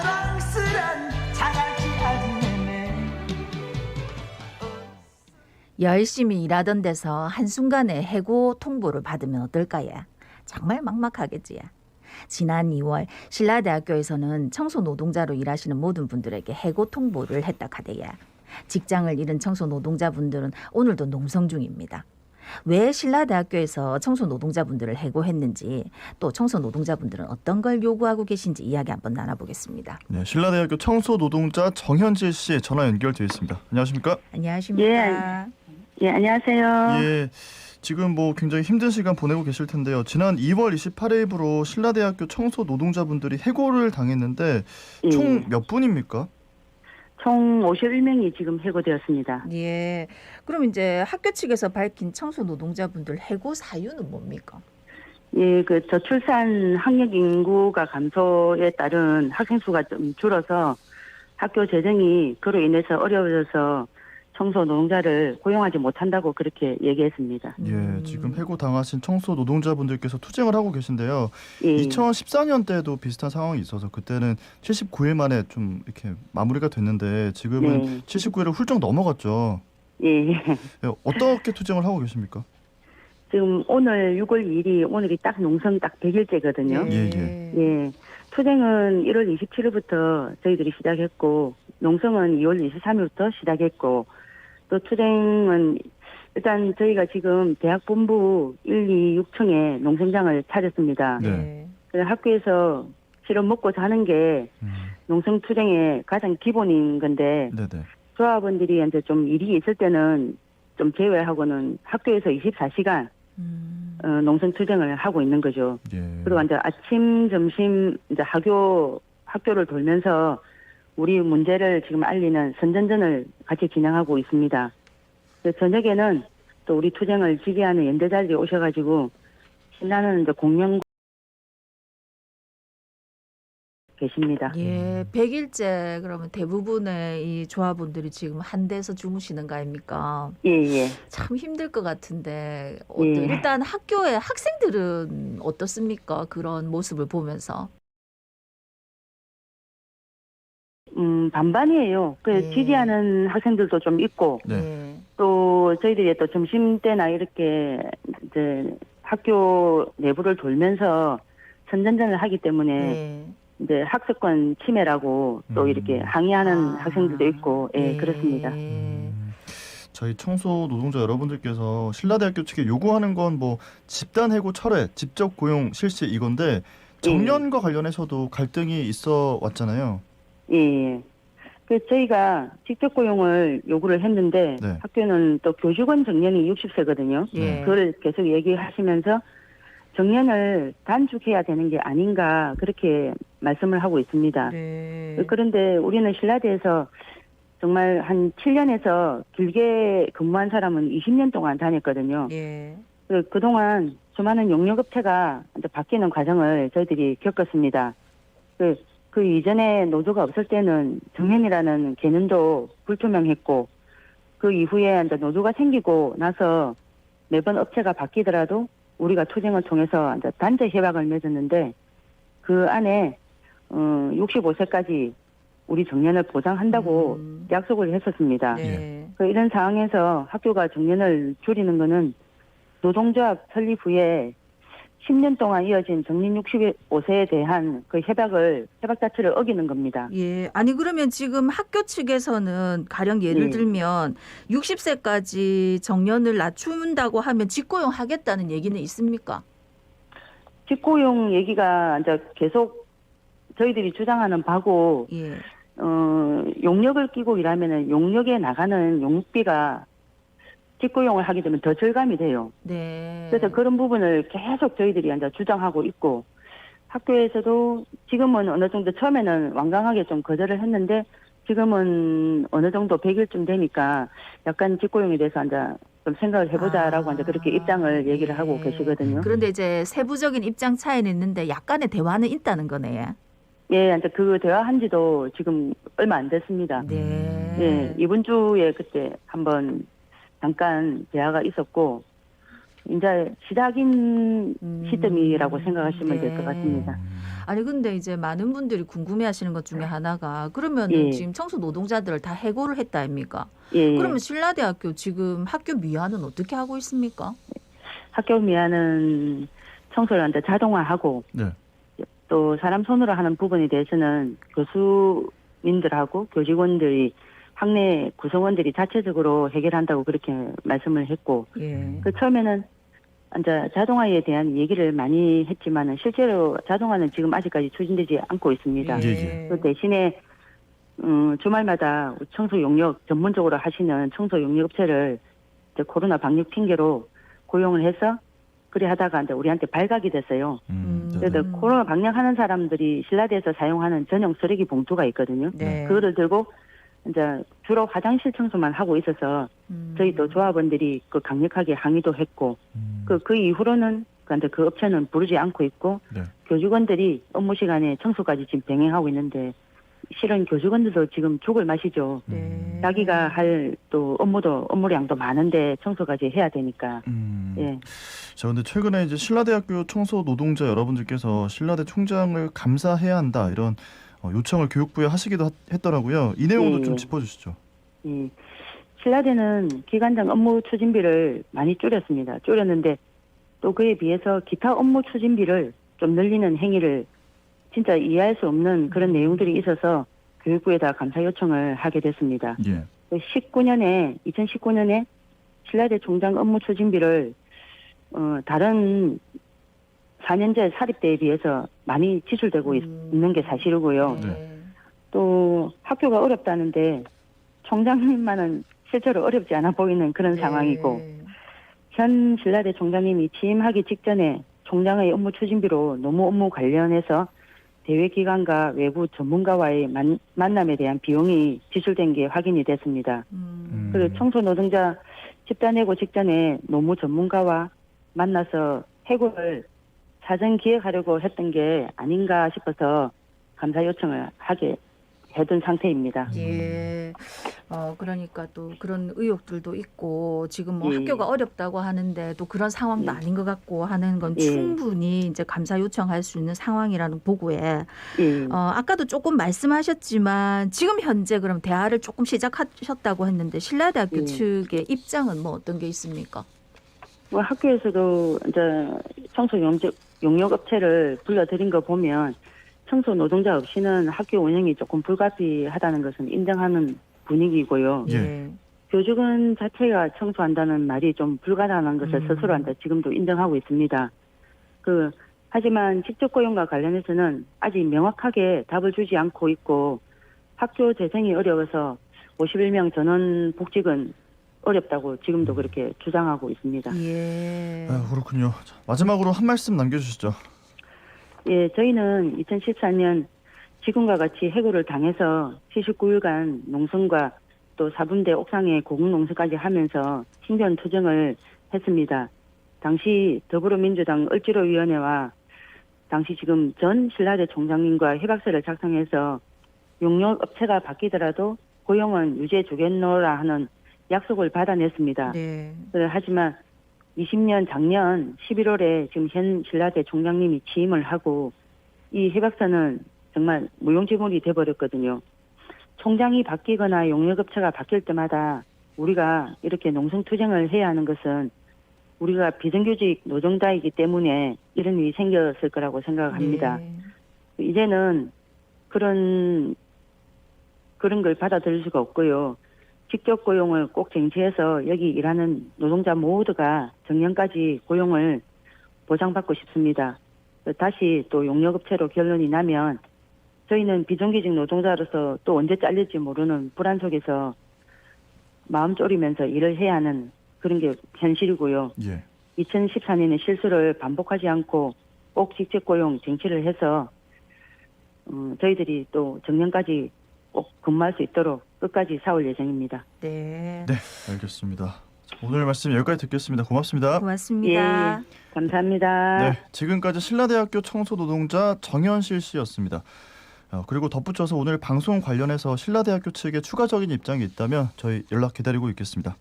사랑스런 자갈치 아지매매 열심히 일하던 데서 한순간에 해고 통보를 받으면 어떨까요? 정말 막막하겠지요. 지난 2월 신라대학교에서는 청소 노동자로 일하시는 모든 분들에게 해고 통보를 했다 카대요. 직장을 잃은 청소 노동자분들은 오늘도 농성 중입니다. 왜 신라대학교에서 청소 노동자분들을 해고했는지 또 청소 노동자분들은 어떤 걸 요구하고 계신지 이야기 한번 나눠보겠습니다. 네, 신라대학교 청소 노동자 정현재 씨 전화 연결되어 있습니다. 안녕하십니까? 안녕하십니까? 예, 안녕하세요. 예. 지금 뭐 굉장히 힘든 시간 보내고 계실 텐데요. 지난 2월 28일부로 신라대학교 청소 노동자분들이 해고를 당했는데 예. 총몇 분입니까? 총 51명이 지금 해고되었습니다. 예. 그럼 이제 학교 측에서 밝힌 청소 노동자분들 해고 사유는 뭡니까? 예, 그 저출산 학력 인구가 감소에 따른 학생 수가 좀 줄어서 학교 재정이 그로 인해서 어려워져서 청소 노동자를 고용하지 못한다고 그렇게 얘기했습니다. 예, 음. 지금 해고 당하신 청소 노동자분들께서 투쟁을 하고 계신데요. 예, 2014년 때도 비슷한 상황이 있어서 그때는 79일 만에 좀 이렇게 마무리가 됐는데 지금은 네. 79일을 훌쩍 넘어갔죠. 예. 예, 어떻게 투쟁을 하고 계십니까? 지금 오늘 6월 2일이 오늘이 딱 농성 딱 100일째거든요. 예, 예. 투쟁은 1월 27일부터 저희들이 시작했고 농성은 2월 23일부터 시작했고 또 투쟁은 일단 저희가 지금 대학 본부 1, 2, 6층에 농성장을 차렸습니다. 네. 그래서 학교에서 실은 먹고 사는 게 음, 농성 투쟁의 가장 기본인 건데 네네. 조합원들이 이제 좀 일이 있을 때는 좀 제외하고는 학교에서 24시간 음. 어, 농성 투쟁을 하고 있는 거죠. 예. 그리고 이제 아침, 점심 이제 학교 학교를 돌면서 우리 문제를 지금 알리는 선전전을 같이 진행하고 있습니다. 저녁에는 또 우리 투쟁을 지지하는 연대자들이 오셔가지고 신나는 이제 공연 계십니다. 예, 100일째 그러면 대부분의 이 조합원들이 지금 한 대에서 주무시는 거 아닙니까? 예, 예. 참 힘들 것 같은데 예. 일단 학교의 학생들은 어떻습니까? 그런 모습을 보면서 음, 반반이에요. 그 예. 지지하는 학생들도 좀 있고 네. 예. 또 저희들이 또 점심 때나 이렇게 이제 학교 내부를 돌면서 선전전을 하기 때문에 예. 이제 학습권 침해라고 또 음. 이렇게 항의하는 아. 학생들도 있고 예, 그렇습니다. 예. 음, 저희 청소 노동자 여러분들께서 신라대학교 측에 요구하는 건 뭐 집단 해고 철회, 직접 고용 실시 이건데 정년과 관련해서도 갈등이 있어 왔잖아요. 예. 예. 그 저희가 직접 고용을 요구를 했는데 네. 학교는 또 교직원 정년이 60세거든요. 예. 그걸 계속 얘기하시면서 정년을 단축해야 되는 게 아닌가 그렇게 말씀을 하고 있습니다. 네. 그런데 우리는 신라대에서 정말 한 7년에서 길게 근무한 사람은 20년 동안 다녔거든요. 예. 그, 그동안 수많은 용역업체가 바뀌는 과정을 저희들이 겪었습니다. 그, 그 이전에 노조가 없을 때는 정년이라는 개념도 불투명했고, 그 이후에 이제 노조가 생기고 나서 매번 업체가 바뀌더라도 우리가 투쟁을 통해서 이제 단체 협약을 맺었는데, 그 안에, 어, 65세까지 우리 정년을 보장한다고 음. 약속을 했었습니다. 네. 그 이런 상황에서 학교가 정년을 줄이는 거는 노동조합 설립 후에 10년 동안 이어진 정년 65세에 대한 그 협약을 협약 자체를 어기는 겁니다. 예. 아니 그러면 지금 학교 측에서는 가령 예를 예. 들면 60세까지 정년을 낮춘다고 하면 직고용 하겠다는 얘기는 있습니까? 직고용 얘기가 이제 계속 저희들이 주장하는 바고 예. 어 용역을 끼고 일하면은 용역에 나가는 용비가 직고용을 하게 되면 더 절감이 돼요. 네. 그래서 그런 부분을 계속 저희들이 이제 주장하고 있고 학교에서도 지금은 어느 정도 처음에는 완강하게 좀 거절을 했는데 지금은 어느 정도 100일쯤 되니까 약간 직고용에 대해서 이제 좀 생각을 해보자라고 아, 이제 그렇게 입장을 얘기를 하고 예. 계시거든요. 그런데 이제 세부적인 입장 차이는 있는데 약간의 대화는 있다는 거네요. 예, 이제 그 대화한 지도 지금 얼마 안 됐습니다. 네. 예, 이번 주에 그때 한번 잠깐 대화가 있었고 이제 시작인 음, 시점이라고 생각하시면 될 네. 것 같습니다. 음, 아니 근데 이제 많은 분들이 궁금해하시는 것 중에 하나가 그러면 예. 지금 청소 노동자들을 다 해고를 했다 아닙니까? 예, 예. 그러면 신라대학교 지금 학교 미화는 어떻게 하고 있습니까? 학교 미화는 청소를 한데 자동화하고 네. 또 사람 손으로 하는 부분에 대해서는 교수님들하고 교직원들이 학내 구성원들이 자체적으로 해결한다고 그렇게 말씀을 했고 예. 그 처음에는 이제 자동화에 대한 얘기를 많이 했지만은 실제로 자동화는 지금 아직까지 추진되지 않고 있습니다. 예, 예. 그 대신에 음, 주말마다 청소 용역 전문적으로 하시는 청소 용역 업체를 이제 코로나 방역 핑계로 고용을 해서 그래 하다가 이제 우리한테 발각이 됐어요. 음, 음. 네. 그래서 음. 코로나 방역하는 사람들이 신라대에서 사용하는 전용 쓰레기 봉투가 있거든요. 네. 그거를 들고 이제 주로 화장실 청소만 하고 있어서 음. 저희 또 조합원들이 그 강력하게 항의도 했고 음. 그, 그 이후로는 그런데 그 업체는 부르지 않고 있고 네. 교직원들이 업무 시간에 청소까지 지금 병행하고 있는데 실은 교직원들도 지금 죽을 맛이죠. 네. 자기가 할 또 업무도 업무량도 많은데 청소까지 해야 되니까 음. 예. 자, 근데 최근에 이제 신라대학교 청소 노동자 여러분들께서 신라대 총장을 감사해야 한다 이런 어, 요청을 교육부에 하시기도 하- 했더라고요. 이 내용도 예. 좀 짚어주시죠. 이 신라대는 기관장 업무 추진비를 많이 줄였습니다. 줄였는데 또 그에 비해서 기타 업무 추진비를 좀 늘리는 행위를 진짜 이해할 수 없는 그런 내용들이 있어서 교육부에다 감사 요청을 하게 됐습니다. 예. 19년에 2019년에 신라대 총장 업무 추진비를 어, 다른 4년제 사립대에 비해서 많이 지출되고 있, 음. 있는 게 사실이고요. 네. 또 학교가 어렵다는데 총장님만은 실제로 어렵지 않아 보이는 그런 네. 상황이고 현 신라대 총장님이 취임하기 직전에 총장의 업무 추진비로 노무 업무 관련해서 대외 기관과 외부 전문가와의 만, 만남에 대한 비용이 지출된 게 확인이 됐습니다. 음. 그리고 청소 노동자 집단 해고 직전에 노무 전문가와 만나서 해고를 사전 기획하려고 했던 게 아닌가 싶어서 감사 요청을 하게 해둔 상태입니다. 예. 어, 그러니까 또 그런 의혹들도 있고 지금 뭐 예. 학교가 어렵다고 하는데 또 그런 상황도 예. 아닌 것 같고 하는 건 예. 충분히 이제 감사 요청할 수 있는 상황이라는 보고에 예. 어, 아까도 조금 말씀하셨지만 지금 현재 그럼 대화를 조금 시작하셨다고 했는데 신라대학교 예. 측의 입장은 뭐 어떤 게 있습니까? 뭐 학교에서도 이제 청소 용역, 용역 업체를 불러들인 거 보면 청소 노동자 없이는 학교 운영이 조금 불가피하다는 것은 인정하는 분위기고요. 예. 교직원 자체가 청소한다는 말이 좀 불가능한 것을 음. 스스로한테 지금도 인정하고 있습니다. 그 하지만 직접 고용과 관련해서는 아직 명확하게 답을 주지 않고 있고 학교 재생이 어려워서 51명 전원 복직은 어렵다고 지금도 그렇게 주장하고 있습니다. 예. 아유, 그렇군요. 자, 마지막으로 한 말씀 남겨주시죠. 예, 저희는 2014년 지금과 같이 해고를 당해서 79일간 농성과 또 4분대 옥상에 고공농성까지 하면서 신변 투쟁을 했습니다. 당시 더불어민주당 을지로위원회와 당시 지금 전 신라대 총장님과 협약서를 작성해서 용역 업체가 바뀌더라도 고용은 유지해 주겠노라 하는 약속을 받아냈습니다. 네. 그 하지만 20년 작년 11월에 지금 현 신라대 총장님이 취임을 하고 이 협약서는 정말 무용지물이 돼버렸거든요. 총장이 바뀌거나 용역업체가 바뀔 때마다 우리가 이렇게 농성투쟁을 해야 하는 것은 우리가 비정규직 노동자이기 때문에 이런 일이 생겼을 거라고 생각합니다. 네. 이제는 그런 그런 걸 받아들일 수가 없고요. 직접 고용을 꼭 쟁취해서 여기 일하는 노동자 모두가 정년까지 고용을 보장받고 싶습니다. 다시 또 용역업체로 결론이 나면 저희는 비정규직 노동자로서 또 언제 잘릴지 모르는 불안 속에서 마음 졸이면서 일을 해야 하는 그런 게 현실이고요. 예. 2014년의 실수를 반복하지 않고 꼭 직접 고용 쟁취를 해서 음, 저희들이 또 정년까지 꼭 근무할 수 있도록 끝까지 싸울 예정입니다. 네. 네, 알겠습니다. 자, 오늘 말씀 여기까지 듣겠습니다. 고맙습니다. 고맙습니다. 감사합니다. 네, 지금까지 신라대학교 청소노동자 정현실 씨였습니다. 어, 그리고 덧붙여서 오늘 방송 관련해서 신라대학교 측의 추가적인 입장이 있다면 저희 연락 기다리고 있겠습니다.